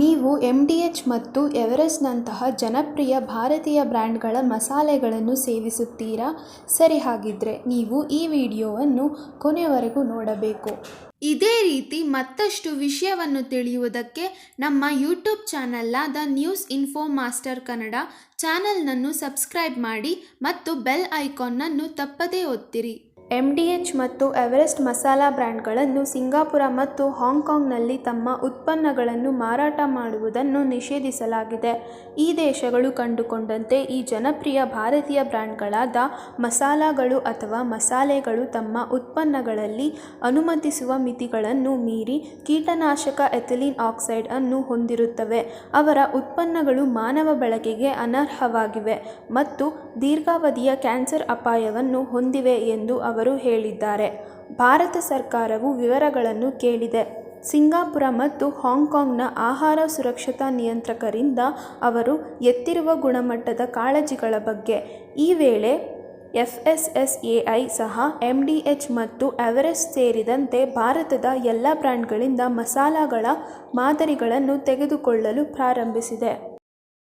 ನೀವು M D H ಮತ್ತು ಎವರೆಸ್ಟ್ನಂತಹ ಜನಪ್ರಿಯ ಭಾರತೀಯ ಬ್ರ್ಯಾಂಡ್ಗಳ ಮಸಾಲೆಗಳನ್ನು ಸೇವಿಸುತ್ತೀರಾ? ಸರಿ ಹಾಗಿದ್ದರೆ ನೀವು ಈ ವಿಡಿಯೋವನ್ನು ಕೊನೆಯವರೆಗೂ ನೋಡಬೇಕು. ಇದೇ ರೀತಿ ಮತ್ತಷ್ಟು ವಿಷಯವನ್ನು ತಿಳಿಯುವುದಕ್ಕೆ ನಮ್ಮ ಯೂಟ್ಯೂಬ್ ಚಾನಲ್ಲಾದ ನ್ಯೂಸ್ ಇನ್ಫೋ ಮಾಸ್ಟರ್ ಕನ್ನಡ ಚಾನಲ್ನನ್ನು ಸಬ್ಸ್ಕ್ರೈಬ್ ಮಾಡಿ ಮತ್ತು ಬೆಲ್ ಐಕಾನ್ನನ್ನು ತಪ್ಪದೇ ಒತ್ತಿರಿ. ಎಂ ಡಿ ಎಚ್ ಮತ್ತು ಎವರೆಸ್ಟ್ ಮಸಾಲಾ ಬ್ರ್ಯಾಂಡ್ಗಳನ್ನು ಸಿಂಗಾಪುರ ಮತ್ತು ಹಾಂಗ್ಕಾಂಗ್ನಲ್ಲಿ ತಮ್ಮ ಉತ್ಪನ್ನಗಳನ್ನು ಮಾರಾಟ ಮಾಡುವುದನ್ನು ನಿಷೇಧಿಸಲಾಗಿದೆ. ಈ ದೇಶಗಳು ಕಂಡುಕೊಂಡಂತೆ ಈ ಜನಪ್ರಿಯ ಭಾರತೀಯ ಬ್ರ್ಯಾಂಡ್ಗಳಾದ ಮಸಾಲಾಗಳು ಅಥವಾ ಮಸಾಲೆಗಳು ತಮ್ಮ ಉತ್ಪನ್ನಗಳಲ್ಲಿ ಅನುಮತಿಸುವ ಮಿತಿಗಳನ್ನು ಮೀರಿ ಕೀಟನಾಶಕ ಎಥಿಲೀನ್ ಆಕ್ಸೈಡ್ ಅನ್ನು ಹೊಂದಿರುತ್ತವೆ. ಅವರ ಉತ್ಪನ್ನಗಳು ಮಾನವ ಬಳಕೆಗೆ ಅನರ್ಹವಾಗಿವೆ ಮತ್ತು ದೀರ್ಘಾವಧಿಯ ಕ್ಯಾನ್ಸರ್ ಅಪಾಯವನ್ನು ಹೊಂದಿವೆ ಎಂದು ಹೇಳಿದ್ದಾರೆ. ಭಾರತ ಸರ್ಕಾರವು ವಿವರಗಳನ್ನು ಕೇಳಿದೆ. ಸಿಂಗಾಪುರ ಮತ್ತು ಹಾಂಗ್ಕಾಂಗ್ನ ಆಹಾರ ಸುರಕ್ಷತಾ ನಿಯಂತ್ರಕರಿಂದ ಅವರು ಎತ್ತಿರುವ ಗುಣಮಟ್ಟದ ಕಾಳಜಿಗಳ ಬಗ್ಗೆ. ಈ ವೇಳೆ ಎಫ್ಎಸ್ಎಸ್ಎಐ ಸಹ ಎಂಡಿಎಚ್ ಮತ್ತು ಎವರೆಸ್ಟ್ ಸೇರಿದಂತೆ ಭಾರತದ ಎಲ್ಲ ಬ್ರ್ಯಾಂಡ್ಗಳಿಂದ ಮಸಾಲಾಗಳ ಮಾದರಿಗಳನ್ನು ತೆಗೆದುಕೊಳ್ಳಲು ಪ್ರಾರಂಭಿಸಿದೆ.